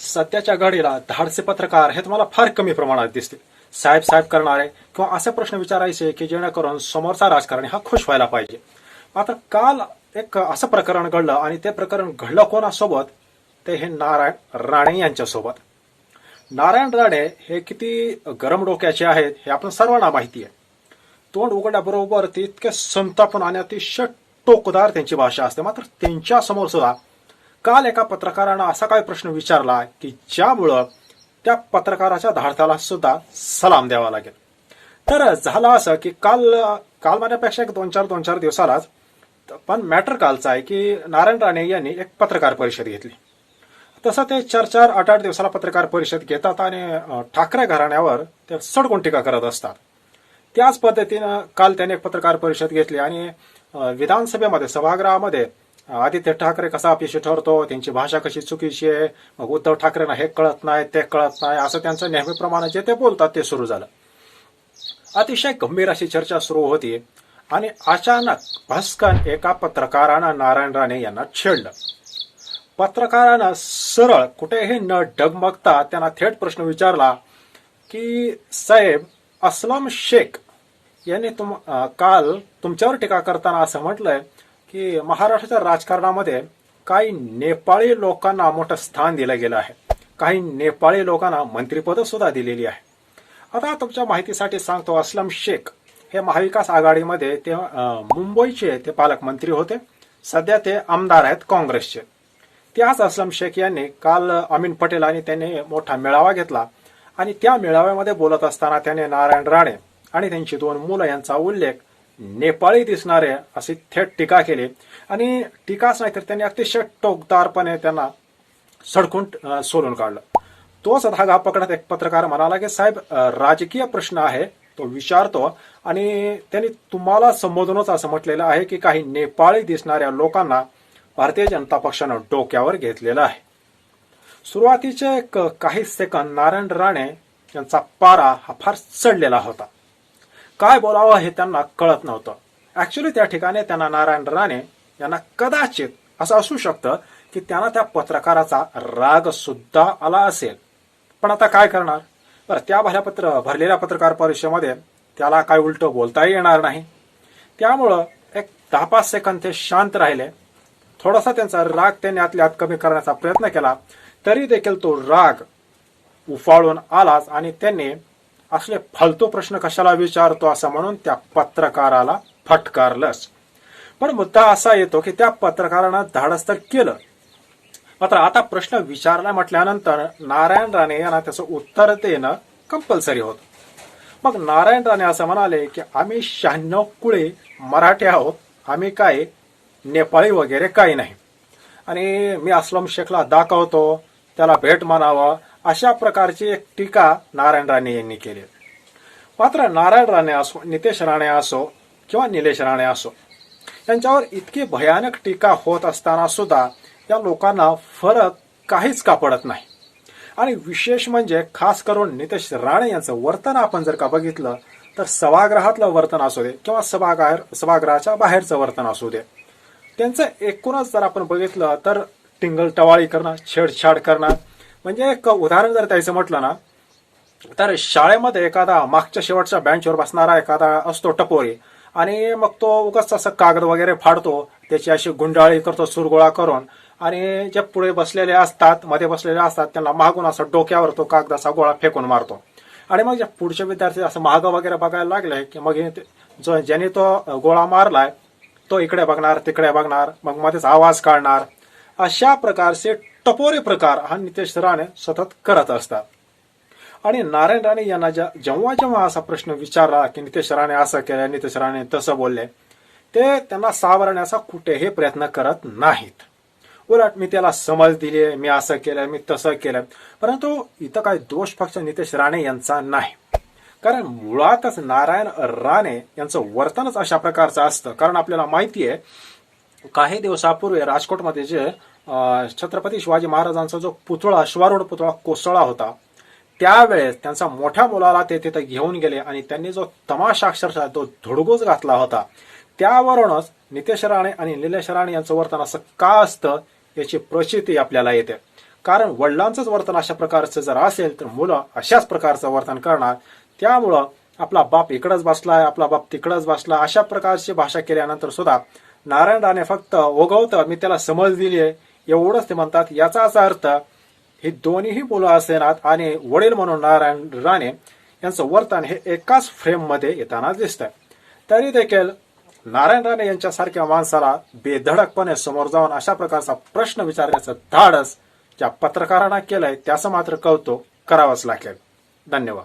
सध्याच्या घडीला धाडसे पत्रकार हे तुम्हाला फार कमी प्रमाणात दिसतील. साहेब साहेब करणारे किंवा असे प्रश्न विचारायचे की जेणेकरून समोरचा राजकारणी हा खुश व्हायला पाहिजे. आता काल एक असं प्रकरण घडलं आणि ते प्रकरण घडलं कोणासोबत? ते हे नारायण राणे यांच्यासोबत. नारायण राणे हे किती गरम डोक्याचे आहेत हे आपण सर्वांना माहिती आहे. तोंड उघडल्याबरोबर ते इतके संतापन आणि अतिशय टोकदार त्यांची भाषा असते. मात्र त्यांच्यासमोर सुद्धा काल एका पत्रकारानं असा काय प्रश्न विचारला की ज्यामुळं त्या पत्रकाराच्या धाडताला सुद्धा सलाम द्यावा लागेल. तर झालं असं की काल काल माझ्यापेक्षा एक दोन चार दोन चार दिवसालाच पण मॅटर कालचा आहे की नारायण राणे यांनी एक पत्रकार परिषद घेतली. तसं ते चार चार आठ आठ दिवसाला पत्रकार परिषद घेतात आणि ठाकरे घराण्यावर ते सडकून टीका करत असतात. त्याच पद्धतीनं काल त्याने एक पत्रकार परिषद घेतली आणि विधानसभेमध्ये सभागृहामध्ये आदित्य ठाकरे कसा अपयशी ठरतो? त्यांची भाषा कशी चुकीची आहे? मग उद्धव ठाकरेंना हे कळत नाही ते कळत नाही असं त्यांचं नेहमीप्रमाणे जे ते बोलतात ते सुरू झालं. अतिशय गंभीर अशी चर्चा सुरू होती आणि अचानक भस्कन एका पत्रकारानं नारायण राणे यांना छेडलं. पत्रकारानं सरळ कुठेही न डगमगता त्यांना थेट प्रश्न विचारला की साहेब असलम शेख यांनी तुम काल तुमच्यावर टीका करताना असं म्हटलंय की महाराष्ट्राच्या राजकारणामध्ये काही नेपाळी लोकांना मोठं स्थान दिलं गेलं आहे. काही नेपाळी लोकांना मंत्रिपद सुद्धा दिलेली आहे. आता तुमच्या माहितीसाठी सांगतो असलम शेख हे महाविकास आघाडीमध्ये ते मुंबईचे ते पालकमंत्री होते. सध्या ते आमदार आहेत काँग्रेसचे. त्याच असलम शेख यांनी काल अमीन पटेल आणि त्यांनी मोठा मेळावा घेतला. आणि त्या मेळाव्यामध्ये बोलत असताना त्याने नारायण राणे आणि त्यांची दोन मुलं यांचा उल्लेख नेपाळी दिसणारे अशी थेट टीका केली. आणि टीकाच नाही तर त्यांनी अतिशय टोकदारपणे त्यांना सडकून सोलून काढलं. तोच धागा पकडत एक पत्रकार म्हणाला की साहेब राजकीय प्रश्न आहे तो विचारतो आणि त्यांनी तुम्हाला संबोधूनच असं म्हटलेलं आहे की काही नेपाळी दिसणाऱ्या लोकांना भारतीय जनता पक्षानं डोक्यावर घेतलेलं आहे. सुरुवातीचे काही सेकंद नारायण राणे यांचा पारा हा फार चढलेला होता. काय बोलावं हे त्यांना कळत नव्हतं. ऍक्च्युली त्या ठिकाणी त्यांना नारायण राणे यांना कदाचित असं असू शकतं की त्यांना त्या पत्रकाराचा राग सुद्धा आला असेल. पण आता काय करणार? बरं त्या भाल्यापत्र भरलेल्या पत्रकार परिषदेमध्ये त्याला काय उलट बोलताही येणार नाही. त्यामुळं एक दहा पाच सेकंद ते शांत राहिले. थोडासा त्यांचा राग त्यांनी आतल्या आत कमी करण्याचा प्रयत्न केला तरी देखील तो राग उफाळून आलाच आणि त्यांनी असले फालतू प्रश्न कशाला विचारतो असं म्हणून त्या पत्रकाराला फटकारलंच पण मुद्दा असा येतो की त्या पत्रकारानं धाडस तर केलं. मात्र आता प्रश्न विचारला म्हटल्यानंतर नारायण राणे यांना त्याचं उत्तर देणं कंपल्सरी होतं. मग नारायण राणे असं म्हणाले की आम्ही शहाण्णव कुळे मराठी आहोत. आम्ही काय नेपाळी वगैरे काही नाही. आणि मी असलम शेखला दाखवतो. त्याला भेट मानावं अशा प्रकारची एक टीका नारायण राणे यांनी केली. मात्र नारायण राणे असो नितेश राणे असो किंवा निलेश राणे असो यांच्यावर इतकी भयानक टीका होत असताना सुद्धा या लोकांना फरक काहीच का पडत नाही? आणि विशेष म्हणजे खास करून नितेश राणे यांचं वर्तन आपण जर का बघितलं तर सभागृहातलं वर्तन असू दे किंवा सभागार सभागृहाच्या बाहेरचं वर्तन असू दे त्यांचं एकूणच जर आपण बघितलं तर टिंगल टवाळी करणं छेडछाड करणं म्हणजे एक उदाहरण जर द्यायचं म्हटलं ना तर शाळेमध्ये एखादा मागच्या शेवटच्या बेंचवर बसणारा एखादा असतो टपोरी आणि मग तो उगाच असं कागद वगैरे फाडतो त्याची अशी गुंडाळी करतो सुरगोळा करून आणि जे पुढे बसलेले असतात मध्ये बसलेले असतात त्यांना मागून असं डोक्यावर तो कागदाचा गोळा फेकून मारतो. आणि मग जे पुढचे विद्यार्थी असं महाग वगैरे बघायला लागले की मग जो ज्याने तो गोळा मारलाय तो इकडे बघणार तिकडे बघणार मग मध्येच आवाज काढणार. अशा प्रकारचे टपोरे प्रकार हा नितेश राणे सतत करत असतात. आणि नारायण राणे यांना ज्या- जेव्हा जेव्हा असा प्रश्न विचारला की नितेश राणे असं केलं नितेश राणे तसं बोलले ते त्यांना सावरण्याचा कुठेही प्रयत्न करत नाहीत. उलट मी त्याला समज दिली मी असं केलं मी तसं केलं. परंतु इथं काही दोष फक्त नितेश राणे यांचा नाही. कारण मुळातच नारायण राणे यांचं वर्तनच अशा प्रकारचं असतं. कारण आपल्याला माहिती आहे काही दिवसापूर्वी राजकोटमध्ये जे छत्रपती शिवाजी महाराजांचा जो पुतळा शिवारूढ पुतळा कोसळा होता त्यावेळेस त्यांचा मोठ्या मुलाला ते तिथे घेऊन गेले आणि त्यांनी जो तमाशा अक्षरशः तो धुडगूज घातला होता. त्यावरूनच नितेश राणे आणि निलेश राणे यांचं वर्तन असं का असतं याची प्रचिती आपल्याला येते. कारण वडिलांचंच वर्तन अशा प्रकारचं जर असेल तर मुलं अशाच प्रकारचं वर्तन करणार. त्यामुळं आपला बाप इकडंच बसलाय आपला बाप तिकडंच बसला अशा प्रकारची भाषा केल्यानंतर सुद्धा नारायण राणे फक्त ओघवतं मी त्याला समज दिली आहे एवढंच ते म्हणतात. याचा असा अर्थ ही दोन्हीही मुलं असेनात आणि वडील म्हणून नारायण राणे यांचं वर्तन हे एकाच फ्रेममध्ये येताना दिसतं तरी देखील नारायण राणे यांच्यासारख्या माणसाला बेधडकपणे समोर जाऊन अशा प्रकारचा प्रश्न विचारण्याचं धाडस ज्या पत्रकारांना केलंय त्याचं मात्र कौतुक करावंच लागेल. धन्यवाद.